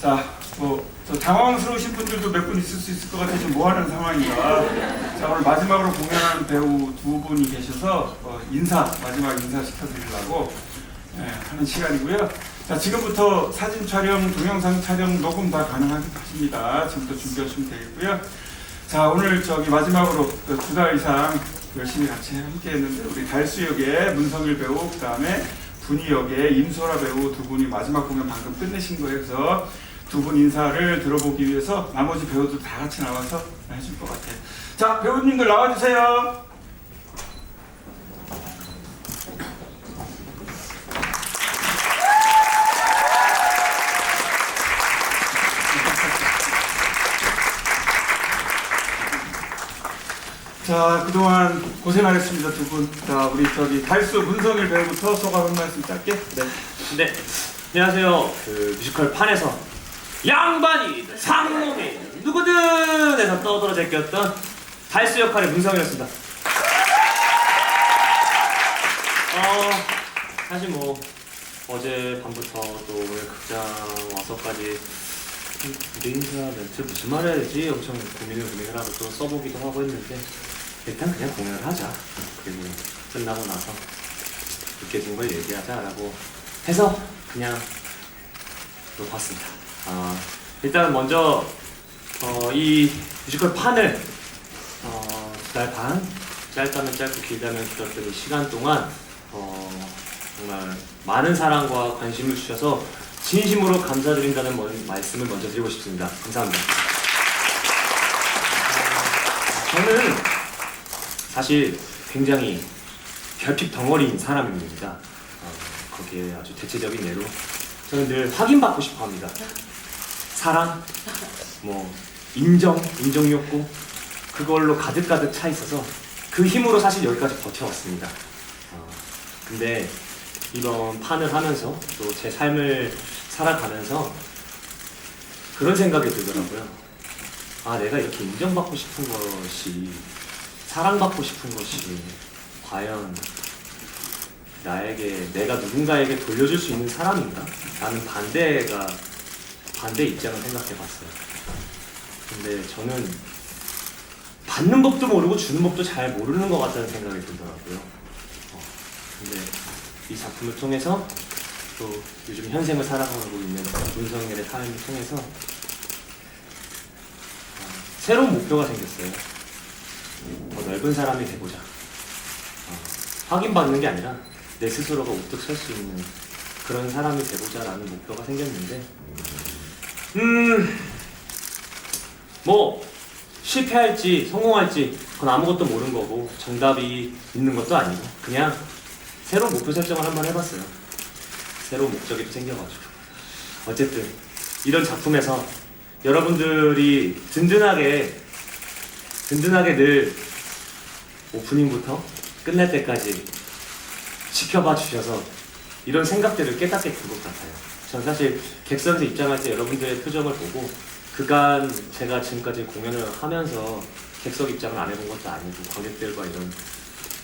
자, 뭐, 저 당황스러우신 분들도 몇 분 있을 수 있을 것. 지금 뭐 하는 상황인가. 자, 오늘 마지막으로 공연하는 배우 두 분이 계셔서 어, 인사, 마지막 인사 시켜드리려고 예, 하는 시간이고요. 자, 지금부터 사진 촬영, 동영상 촬영, 녹음 다 가능하십니다. 지금부터 준비하시면 되겠고요. 자, 오늘 저기 마지막으로 그두달 이상 열심히 같이 함께 했는데, 우리 달수 역의 문성일 배우, 그 다음에 분희 역의 임소라 배우 두 분이 마지막 공연 방금 끝내신 거예요. 그래서 두 분 인사를 들어보기 위해서 나머지 배우들 다 같이 나와서 해줄 것 같아요. 자, 배우님들 나와주세요. 자, 그동안 고생하셨습니다, 두 분. 자, 우리 저기 달수 문성일 배우부터 소감 한 말씀 짧게. 네. 네, 안녕하세요. 그 뮤지컬 판에서 양반이 상놈이 누구든 해서 떠들어 제꼈던 달수 역할의 문성이었습니다. 어, 사실 뭐 어제 밤부터 또 오늘 극장 와서까지 무대 인사 멘트 무슨 말 해야 되지 엄청 고민을 고민을 하고 또 써보기도 하고 했는데 일단 그냥 공연을 하자. 그리고 끝나고 나서 느껴진 걸 얘기하자라고 해서 그냥 놓았습니다. 아, 일단 먼저 어, 이 뮤지컬 판을 어, 두달 반, 짧다면 짧고 길다면 길었던 이 시간 동안 어, 정말 많은 사랑과 관심을 주셔서 진심으로 감사드린다는 먼- 말씀을 먼저 드리고 싶습니다. 감사합니다. 어, 저는 사실 굉장히 결핍 덩어리인 사람입니다. 어, 거기에 아주 대체적인 예로 저는 늘 확인받고 싶어 합니다. 사랑, 뭐 인정, 인정 욕구 그걸로 가득가득 차 있어서 그 힘으로 사실 여기까지 버텨왔습니다. 어, 근데 이번 판을 하면서 또 제 삶을 살아가면서 그런 생각이 들더라고요. 아, 내가 이렇게 인정받고 싶은 것이 사랑받고 싶은 것이 과연 나에게 내가 누군가에게 돌려줄 수 있는 사람인가? 라는 반대가 반대 입장을 생각해 봤어요. 근데 저는 받는 법도 모르고 주는 법도 잘 모르는 것 같다는 생각이 들더라고요. 어, 근데 이 작품을 통해서 또 요즘 현생을 살아가고 있는 문성열의 삶을 통해서 어, 새로운 목표가 생겼어요. 더 넓은 사람이 되고자. 어, 확인받는 게 아니라 내 스스로가 우뚝 설 수 있는 그런 사람이 되고자 라는 목표가 생겼는데, 음, 뭐 실패할지 성공할지 그건 아무것도 모르는 거고 정답이 있는 것도 아니고 그냥 새로운 목표 설정을 한번 해봤어요. 새로운 목적이 또 생겨가지고 어쨌든 이런 작품에서 여러분들이 든든하게 든든하게 늘 오프닝부터 끝날 때까지 지켜봐 주셔서 이런 생각들을 깨닫게 된 것 같아요. 전 사실 객석에서 입장할 때 여러분들의 표정을 보고 그간 제가 지금까지 공연을 하면서 객석 입장을 안 해본 것도 아니고 관객들과 이런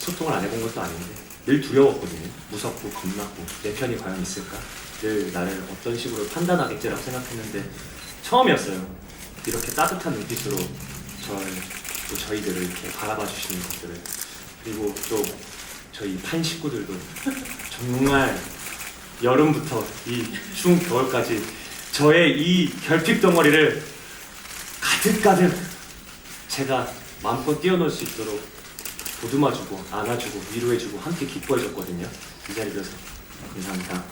소통을 안 해본 것도 아닌데 늘 두려웠거든요. 무섭고 겁나고 내 편이 과연 있을까? 늘 나를 어떤 식으로 판단하겠지라고 생각했는데 처음이었어요. 이렇게 따뜻한 눈빛으로 또 저희들을 이렇게 바라봐 주시는 것들을 그리고 또 저희 판 식구들도 정말 여름부터 이 추운 겨울까지 저의 이 결핍 덩어리를 가득가득 제가 마음껏 뛰어놀 수 있도록 보듬어주고 안아주고 위로해주고 함께 기뻐해줬거든요. 이 자리 빌어서 감사합니다.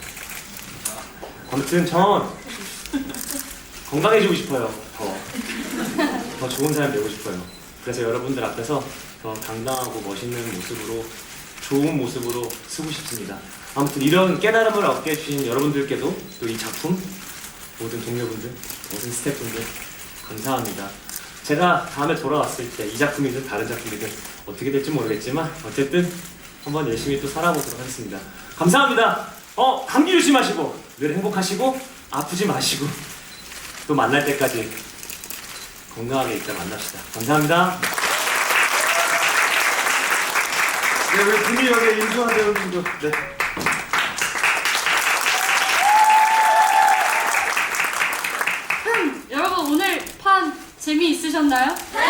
아무튼 전 건강해지고 싶어요. 더. 더 좋은 사람 되고 싶어요. 그래서 여러분들 앞에서 더 당당하고 멋있는 모습으로 좋은 모습으로 쓰고 싶습니다. 아무튼 이런 깨달음을 얻게 해주신 여러분들께도 또 이 작품 모든 동료분들, 모든 스태프분들 감사합니다. 제가 다음에 돌아왔을 때 이 작품이든 다른 작품이든 어떻게 될지 모르겠지만 어쨌든 한번 열심히 또 살아보도록 하겠습니다. 감사합니다. 어 감기 조심하시고 늘 행복하시고 아프지 마시고 또 만날 때까지 건강하게 일단 만납시다. 감사합니다. 네, 우리 분희 역의 임수환 배우님도 네. 재미 있으셨나요? 네!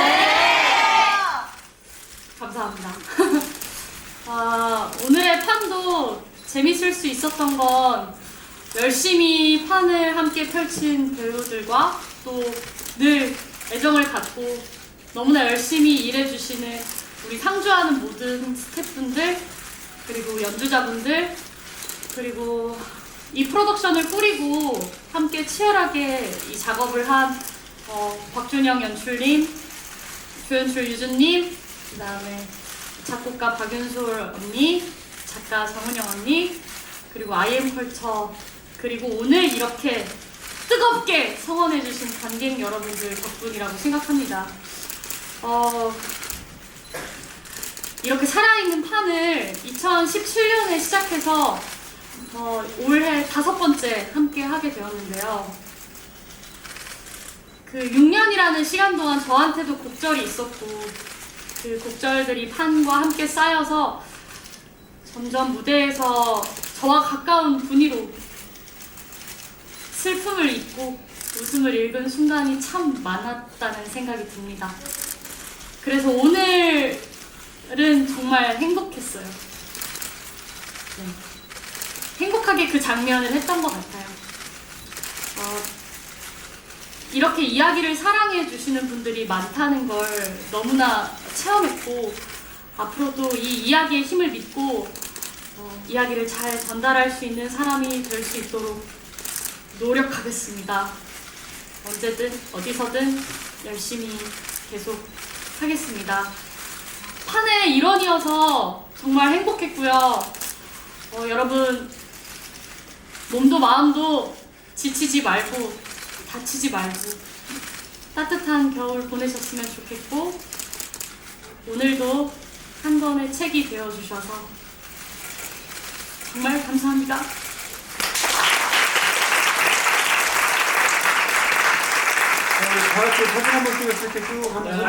감사합니다. 아, 오늘의 판도 재밌을 수 있었던 건 열심히 판을 함께 펼친 배우들과 또 늘 애정을 갖고 너무나 열심히 일해주시는 우리 상주하는 모든 스태프분들 그리고 연주자분들 그리고 이 프로덕션을 꾸리고 함께 치열하게 이 작업을 한 어, 박준영 연출님, 조연출 유준님, 그 다음에 작곡가 박윤솔 언니, 작가 정은영 언니, 그리고 IM 컬처, 그리고 오늘 이렇게 뜨겁게 성원해주신 관객 여러분들 덕분이라고 생각합니다. 어, 이렇게 살아있는 판을 2017년에 시작해서 어, 올해 다섯 번째 함께 하게 되었는데요. 그 6년이라는 시간 동안 저한테도 곡절이 있었고 그 곡절들이 판과 함께 쌓여서 점점 무대에서 저와 가까운 분위로 슬픔을 잊고 웃음을 읽은 순간이 참 많았다는 생각이 듭니다. 그래서 오늘 은 정말 행복했어요. 네. 행복하게 그 장면을 했던 것 같아요. 어, 이렇게 이야기를 사랑해 주시는 분들이 많다는 걸 너무나 체험했고 앞으로도 이 이야기의 힘을 믿고 어, 이야기를 잘 전달할 수 있는 사람이 될 수 있도록 노력하겠습니다. 언제든 어디서든 열심히 계속 하겠습니다. 판의 일원이어서 정말 행복했고요. 어, 여러분 몸도 마음도 지치지 말고 다치지 말고 따뜻한 겨울 보내셨으면 좋겠고 오늘도 한 권의 책이 되어 주셔서 정말 감사합니다. 다 같이 사진 한번 찍었을 때쭉 하면서